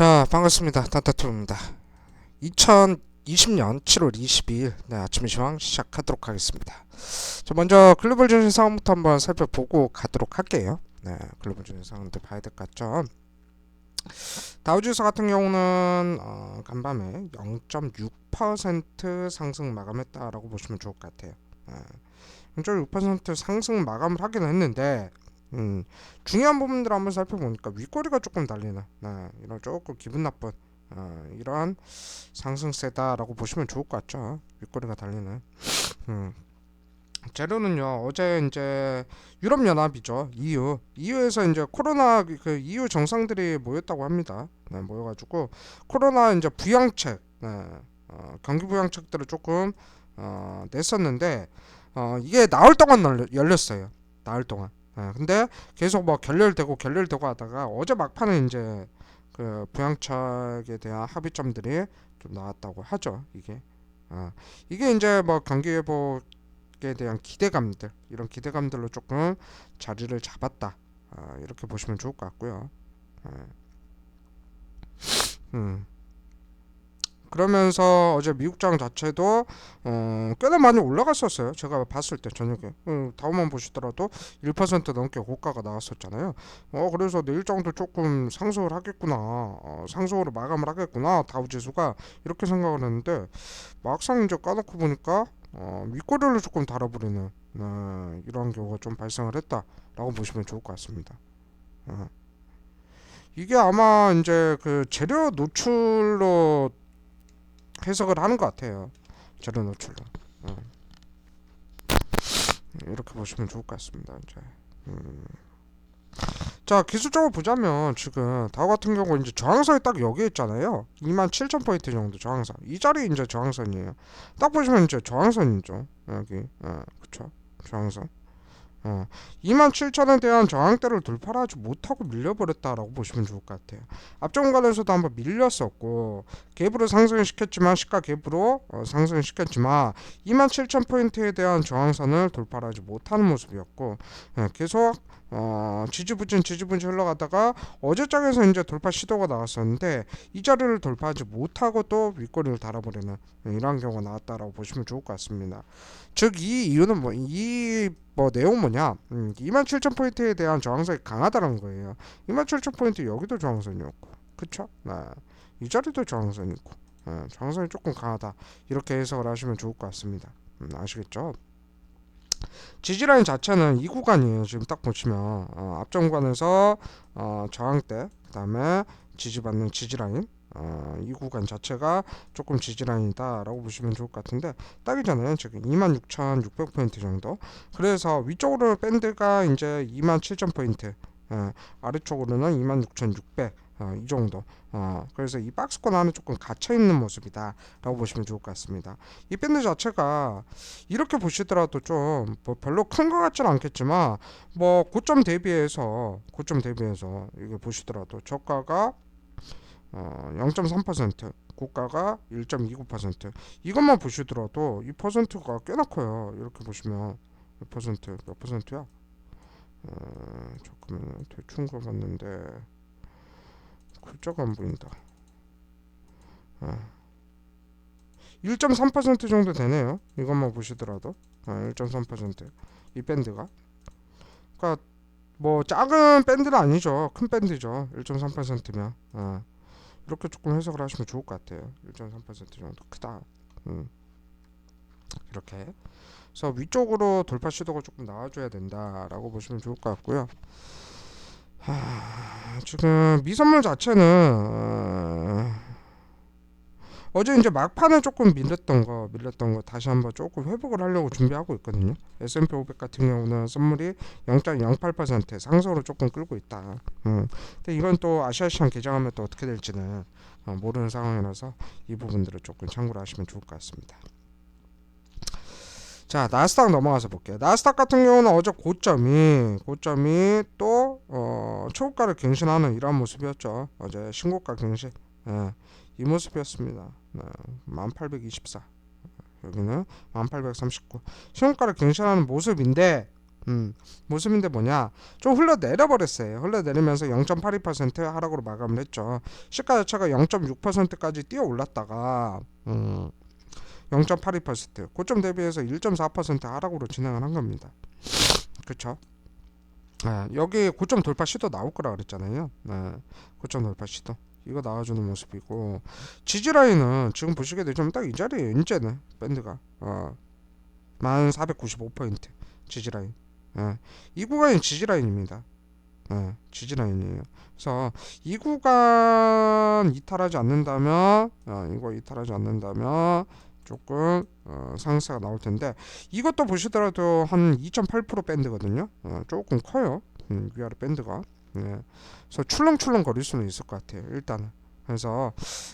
자 반갑습니다. 따따투입니다. 2020년 7월 22일 네, 아침 시황 시작하도록 하겠습니다. 자 먼저 글로벌 증시 상황부터 한번 살펴보고 가도록 할게요. 네 글로벌 증시 상황도 봐야 될 것 같죠? 다우지수 같은 경우는 어, 간밤에 0.6% 상승 마감했다라고 보시면 좋을 것 같아요. 네, 0.6% 상승 마감을 하긴 했는데 음, 중요한 부분들을 한번 살펴보니까 윗꼬리가 조금 달리는 네, 이런 조금 기분 나쁜 어, 이러한 상승세다라고 보시면 좋을 것 같죠? 윗꼬리가 달리는. 음. 재료는요 어제 이제 유럽 연합이죠 EU EU에서 이제 코로나 그 EU 정상들이 모였다고 합니다. 네, 모여가지고 코로나 이제 부양책 네, 어, 경기 부양책들을 조금 어, 냈었는데 어, 이게 나흘 동안 열렸어요. 나흘 동안 예, 근데 계속 뭐 결렬되고 결렬되고 하다가 어제 막판에 이제 그 부양책에 대한 합의점들이 좀 나왔다고 하죠 이게 어, 이게 이제 뭐 경기 회복에 대한 기대감들 이런 기대감들로 조금 자리를 잡았다 어, 이렇게 보시면 좋을 것 같고요 예. 음. 그러면서 어제 미국장 자체도 어, 꽤나 많이 올라갔었어요. 제가 봤을 때 저녁에 어, 다음만 보시더라도 1% 넘게 고가가 나왔었잖아요. 어 그래서 내일 정도 조금 상승을 하겠구나, 어, 상승으로 마감을 하겠구나 다우지수가 이렇게 생각을 했는데 막상 이제 까놓고 보니까 어, 윗꼬리를 조금 달아버리는 네, 이런 경우가 좀 발생을 했다라고 보시면 좋을 것 같습니다. 어. 이게 아마 이제 그 재료 노출로 해석을 하는 것 같아요. 재료 노출로. 어. 이렇게 보시면 좋을 것 같습니다. 이제. 음. 자 기술적으로 보자면 지금 다우 같은 경우 이제 저항선이 딱 여기 있잖아요. 27,000포인트 정도 저항선. 이 자리 이제 저항선이에요. 딱 보시면 이제 저항선이죠. 여기. 어, 그쵸. 저항선. 어, 27,000에 대한 저항대를 돌파를 하지 못하고 밀려버렸다라고 보시면 좋을 것 같아요. 앞전 구간에서도 한번 밀렸었고 갭으로 상승을 시켰지만 시가 갭으로 어, 상승을 시켰지만 27,000포인트에 대한 저항선을 돌파를 하지 못하는 모습이었고 예, 계속 어, 지지부진 지지부진 흘러가다가 어제장에서 이제 돌파 시도가 나왔었는데 이 자리를 돌파하지 못하고 또 윗꼬리를 달아버리는 예, 이러한 경우가 나왔다라고 보시면 좋을 것 같습니다. 즉 이 이유는 뭐 이 뭐 내용 뭐냐 음, 27,000포인트에 대한 저항선이 강하다는 거예요 27,000포인트 여기도 저항선이었고 그쵸? 네. 이 자리도 저항선이고 네, 저항선이 조금 강하다 이렇게 해석을 하시면 좋을 것 같습니다 음, 아시겠죠? 지지라인 자체는 이 구간이에요 지금 딱 보시면. 어, 앞전 구간에서 어, 저항대 그 다음에 지지받는 지지라인. 어, 이 구간 자체가 조금 지지라인이다라고 보시면 좋을 것 같은데 딱이잖아요 지금 26,600포인트 정도. 그래서 위쪽으로 밴드가 이제 27,000포인트 예, 아래쪽으로는 26,600 어, 이 정도. 어, 그래서 이 박스권 안에 조금 갇혀 있는 모습이다 라고 보시면 좋을 것 같습니다. 이 밴드 자체가 이렇게 보시더라도 좀 뭐 별로 큰 것 같지는 않겠지만 뭐 고점 대비해서 고점 대비해서 이게 보시더라도 저가가 어, 0.3% 고가가 1.29% 이것만 보시더라도 이 퍼센트가 꽤나 커요. 이렇게 보시면 몇 퍼센트 몇 퍼센트야? 어, 잠깐만 대충 가봤는데 글자가 안 보인다. 어. 1.3% 정도 되네요. 이것만 보시더라도. 어, 1.3%이 밴드가. 그러니까 뭐 작은 밴드는 아니죠. 큰 밴드죠. 1.3%면. 어. 이렇게 조금 해석을 하시면 좋을 것 같아요. 1.3% 정도 크다. 음. 이렇게. 그래서 위쪽으로 돌파 시도가 조금 나와줘야 된다라고 보시면 좋을 것 같고요 하, 지금 미선물 자체는 어, 어제 이제 막판에 조금 밀렸던 거 밀렸던 거 다시 한번 조금 회복을 하려고 준비하고 있거든요. S&P 500 같은 경우는 선물이 0.08% 상승으로 조금 끌고 있다. 음. 근데 이건 또 아시아 시장 개장하면 또 어떻게 될지는 어, 모르는 상황이라서 이 부분들을 조금 참고를 하시면 좋을 것 같습니다. 자 나스닥 넘어가서 볼게요. 나스닥 같은 경우는 어제 고점이 고점이 또 어, 초고가를 갱신하는 이러한 모습이었죠 어제 신고가 갱신 예, 이 모습이었습니다 네, 1824 여기는 1839 신고가를 갱신하는 모습인데 음, 모습인데 뭐냐? 좀 흘러내려 버렸어요. 흘러내리면서 0.82% 하락으로 마감을 했죠. 시가 자체가 0.6%까지 뛰어 올랐다가 음, 0.82% 고점 대비해서 1.4% 하락으로 진행을 한 겁니다. 그렇죠? 네, 여기 고점 돌파 시도 나올 거라 그랬잖아요. 네, 고점 돌파 시도 이거 나와주는 모습이고 지지 라인은 지금 보시게 되면 딱 이 자리에 이제는 밴드가 어, 1495포인트 지지 라인. 예, 이 구간이 지지 라인입니다. 예, 지지 라인이에요. 그래서 이 구간 이탈하지 않는다면 어, 이거 이탈하지 않는다면 조금 어, 상승세가 나올 텐데 이것도 보시더라도 한 2.8% 밴드거든요. 어, 조금 커요. 음, 위아래 밴드가. 예. 그래서 출렁출렁 거릴 수는 있을 것 같아요. 일단은. 그래서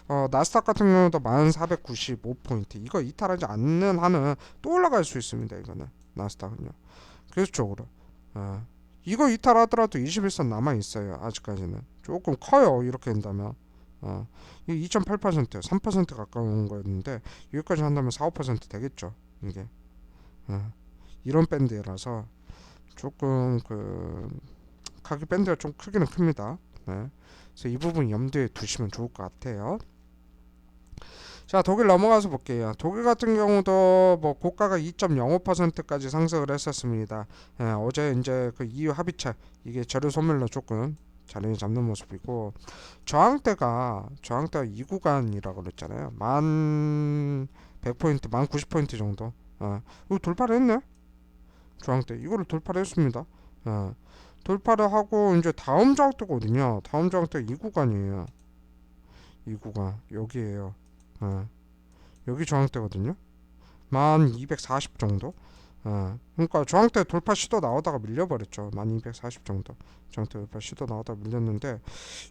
어, 나스닥 같은 경우도 1495포인트 이거 이탈하지 않는 한은 또 올라갈 수 있습니다. 이거는 나스닥은요. 계속적으로. 어, 이거 이탈하더라도 21선 남아 있어요. 아직까지는 조금 커요. 이렇게 된다면. 어, 이2.8% 3% 가까운 거였는데 여기까지 한다면 4, 5% 되겠죠. 이게 어, 이런 밴드라서 조금 그 가격 밴드가 좀 크기는 큽니다. 네. 그래서 이 부분 염두에 두시면 좋을 것 같아요. 자 독일 넘어가서 볼게요. 독일 같은 경우도 뭐 고가가 2.05%까지 상승을 했었습니다. 예, 어제 이제 그 EU 합의체 이게 재료 소멸로 조금 자리를 잡는 모습이고 저항대가 저항대가 이 구간이라고 그랬잖아요. 만 100포인트, 만 90포인트 정도. 어, 이거 돌파를 했네. 저항대 이거를 돌파를 했습니다. 어, 돌파를 하고 이제 다음 어디냐? 다음 저항대 이 구간이에요. 이 구간 여기에요. 어, 여기 저항대거든요. 만 240 정도. 어, 그러니까 저항대 돌파 시도 나오다가 밀려버렸죠. 만 240 정도. 저항대 돌파 시도 나오다가 밀렸는데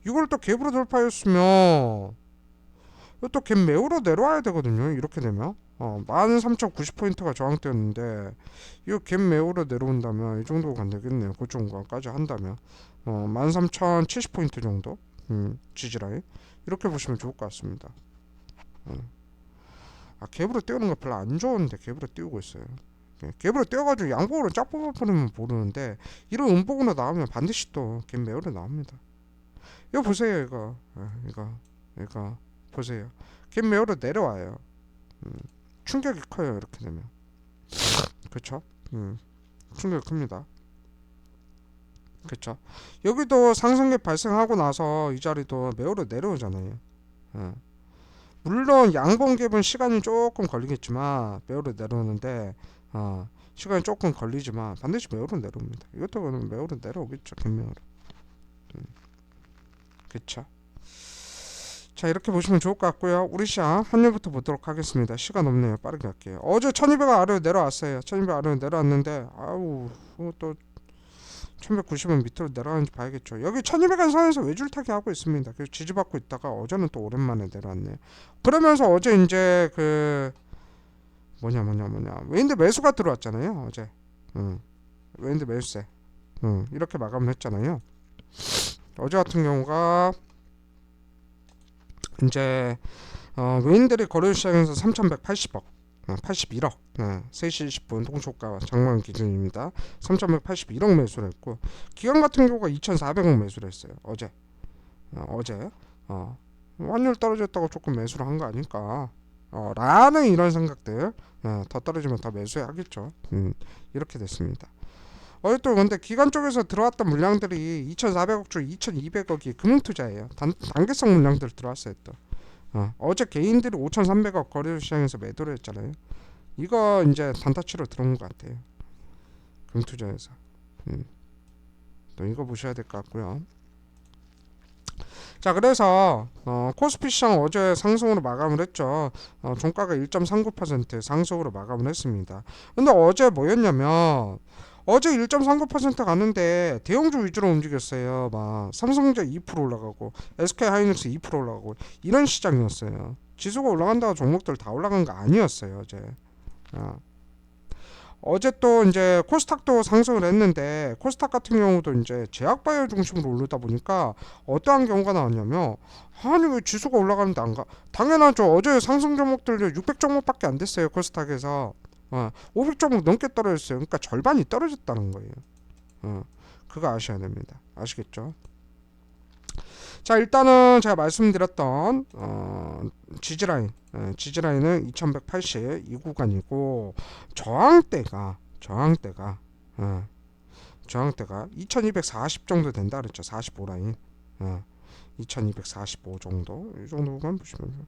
이걸 또 갭으로 돌파했으면 또갭 매우로 내려와야 되거든요. 이렇게 되면 어, 13,090포인트가 저항대였는데 이거 갭 매우로 내려온다면 이 정도가 안 되겠네요. 고점 구간까지 한다면 어, 13,070포인트 정도 음, 지지라인 이렇게 보시면 좋을 것 같습니다. 아 갭으로 띄우는 거 별로 안 좋은데 갭으로 띄우고 있어요. 예, 갭으로 띄워가지고 양복으로 쫙 뽑아버리면 모르는데 이런 음복으로 나오면 반드시 또갭 매우로 나옵니다. 이거 보세요 이거 예, 이거 이거 보세요. 갭 매우로 내려와요. 음, 충격이 커요 이렇게 되면. 그렇죠? 음, 충격이 큽니다. 그렇죠? 여기도 상승갭 발생하고 나서 이 자리도 매우로 내려오잖아요. 예. 물론 양봉갭은 시간이 조금 걸리겠지만 매우로 내려오는데 어, 시간이 조금 걸리지만 반드시 매우로 내려옵니다. 이것도 그러면 매우로 내려오겠죠. 금매우로. 음. 그쵸. 자 이렇게 보시면 좋을 것 같고요. 우리 시장 환율부터 보도록 하겠습니다. 시간 없네요. 빠르게 할게요. 어제 1200 아래로 내려왔어요. 1200 아래로 내려왔는데 아우 그거 또 1190은 밑으로 내려가는지 봐야겠죠. 여기 1200원 선에서 외줄타기 하고 있습니다. 그래서 지지받고 있다가 어제는 또 오랜만에 내려왔네요. 그러면서 어제 이제 그 뭐냐 뭐냐 뭐냐 웨인드 매수가 들어왔잖아요. 어제. 응. 웨인드 매수세. 응. 이렇게 마감을 했잖아요. 어제 같은 경우가 이제 어, 웨인들이 거래 시장에서 3,180억 81억 네, 3시 20분 동초가 장만 기준입니다. 3,181억 매수를 했고 기관 같은 경우가 2,400억 매수를 했어요. 어제 어, 어제 어, 환율 떨어졌다고 조금 매수를 한 거 아닐까 어, 라는 이런 생각들 네, 더 떨어지면 더 매수해야겠죠. 음, 이렇게 됐습니다. 또 근데 기관 쪽에서 들어왔던 물량들이 2,400억 중 2,200억이 금융투자예요. 단, 단계성 물량들 들어왔어요 또. 어, 어제 개인들이 5,300억 거래 시장에서 매도를 했잖아요. 이거 이제 단타치로 들어온 것 같아요. 금투자에서. 음. 또 이거 보셔야 될 것 같고요. 자 그래서 어, 코스피 시장 어제 상승으로 마감을 했죠. 어, 종가가 1.39% 상승으로 마감을 했습니다. 근데 어제 뭐였냐면 어제 1.39% 가는데 대형주 위주로 움직였어요. 막 삼성전자 2% 올라가고 SK 하이닉스 2% 올라가고 이런 시장이었어요. 지수가 올라간다고 종목들 다 올라간 거 아니었어요. 어제. 어. 어제 또 이제 코스닥도 상승을 했는데 코스닥 같은 경우도 이제 제약 바이오 중심으로 오르다 보니까 어떠한 경우가 나왔냐면 아니 왜 지수가 올라가는데 안 가? 당연하죠. 어제 상승 종목들 600 종목밖에 안 됐어요 코스닥에서 어, 500 정도 넘게 떨어졌어요. 그러니까 절반이 떨어졌다는 거예요. 어, 그거 아셔야 됩니다. 아시겠죠? 자 일단은 제가 말씀드렸던 어, 지지라인 예, 지지라인은 2180 이 구간이고 저항대가 저항대가 예, 저항대가 2240 정도 된다 그랬죠. 45 라인. 예, 2245 정도? 이 정도만 보시면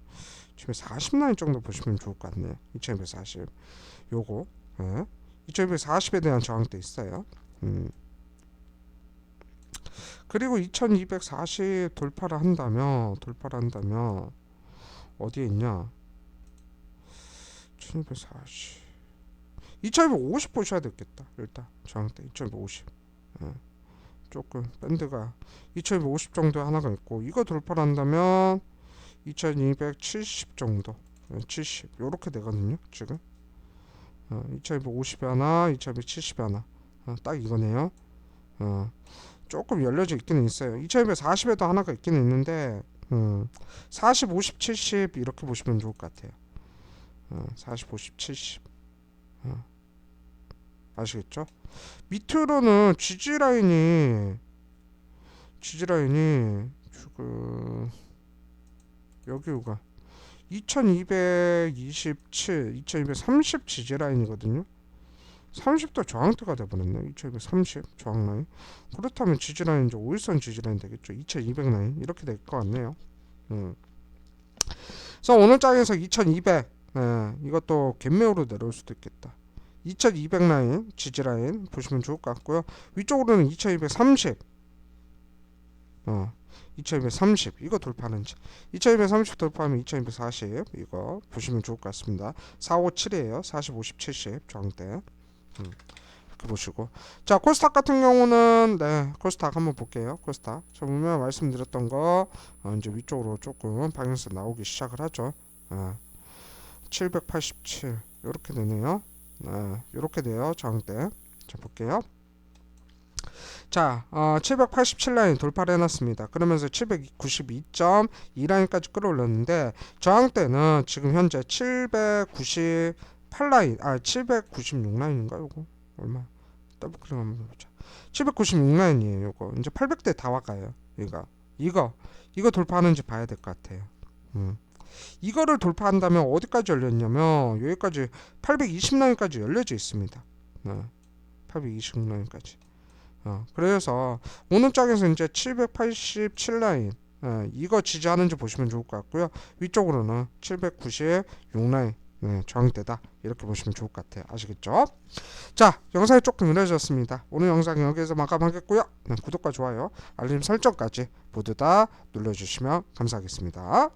지금 40 라인 정도 보시면 좋을 것 같네요. 2240 요거 예, 2240에 대한 저항대 있어요. 음. 그리고 2240 돌파를 한다면 돌파를 한다면 어디에 있냐? 1240 2250 보셔야 되겠다 일단. 저항대 2250 예. 조금 밴드가 2250 정도 하나가 있고 이거 돌파를 한다면 2270 정도. 예, 70 요렇게 되거든요 지금. 어, 2250에 하나 2270에 하나. 어, 딱 이거네요. 어, 조금 열려져 있기는 있어요 2240에도 하나가 있기는 있는데 음, 40, 50, 70 이렇게 보시면 좋을 것 같아요. 어, 40, 50, 70. 어. 아시겠죠? 밑으로는 지지 라인이 지지 라인이 지금 여기가 2227, 2230 지지 라인이거든요. 30도 저항대가 돼버렸네. 2230 저항 라인. 그렇다면 지지 라인 이제 5일선 지지 라인 되겠죠. 2200 라인 이렇게 될 것 같네요. 음. 그래서 오늘 장에서 2200 네, 이것도 갭매우로 내려올 수도 있겠다. 2200 라인 지지 라인 보시면 좋을 것 같고요. 위쪽으로는 2230 어, 2230 이거 돌파하는지 2230 돌파하면 2240 이거 보시면 좋을 것 같습니다 457이에요 40 50 70 저항대 음, 이렇게 보시고. 자 코스닥 같은 경우는 네 코스닥 한번 볼게요. 코스닥. 자 보면 말씀드렸던 거 어, 이제 위쪽으로 조금 방향성 나오기 시작을 하죠. 어, 787 이렇게 되네요. 네, 이렇게 돼요 저항대. 자 볼게요. 자, 어, 787라인 돌파를 해놨습니다. 그러면서 792.2라인까지 끌어올렸는데 저항대는 지금 현재 798라인, 아 796라인인가 요거 얼마? 더블 클릭 한번 해보자. 796라인이에요. 요거 이제 800대 다 와가요. 이거 이거 이거 돌파하는지 봐야 될 것 같아요. 음. 이거를 돌파한다면 어디까지 열렸냐면 여기까지 820라인까지 열려져 있습니다. 네. 820라인까지. 어, 그래서 오늘 장에서 이제 787라인 예, 이거 지지하는지 보시면 좋을 것 같고요. 위쪽으로는 796라인 네, 저항대다 이렇게 보시면 좋을 것 같아요. 아시겠죠? 자, 영상이 조금 길어졌습니다. 오늘 영상 여기에서 마감하겠고요. 네, 구독과 좋아요, 알림 설정까지 모두 다 눌러주시면 감사하겠습니다.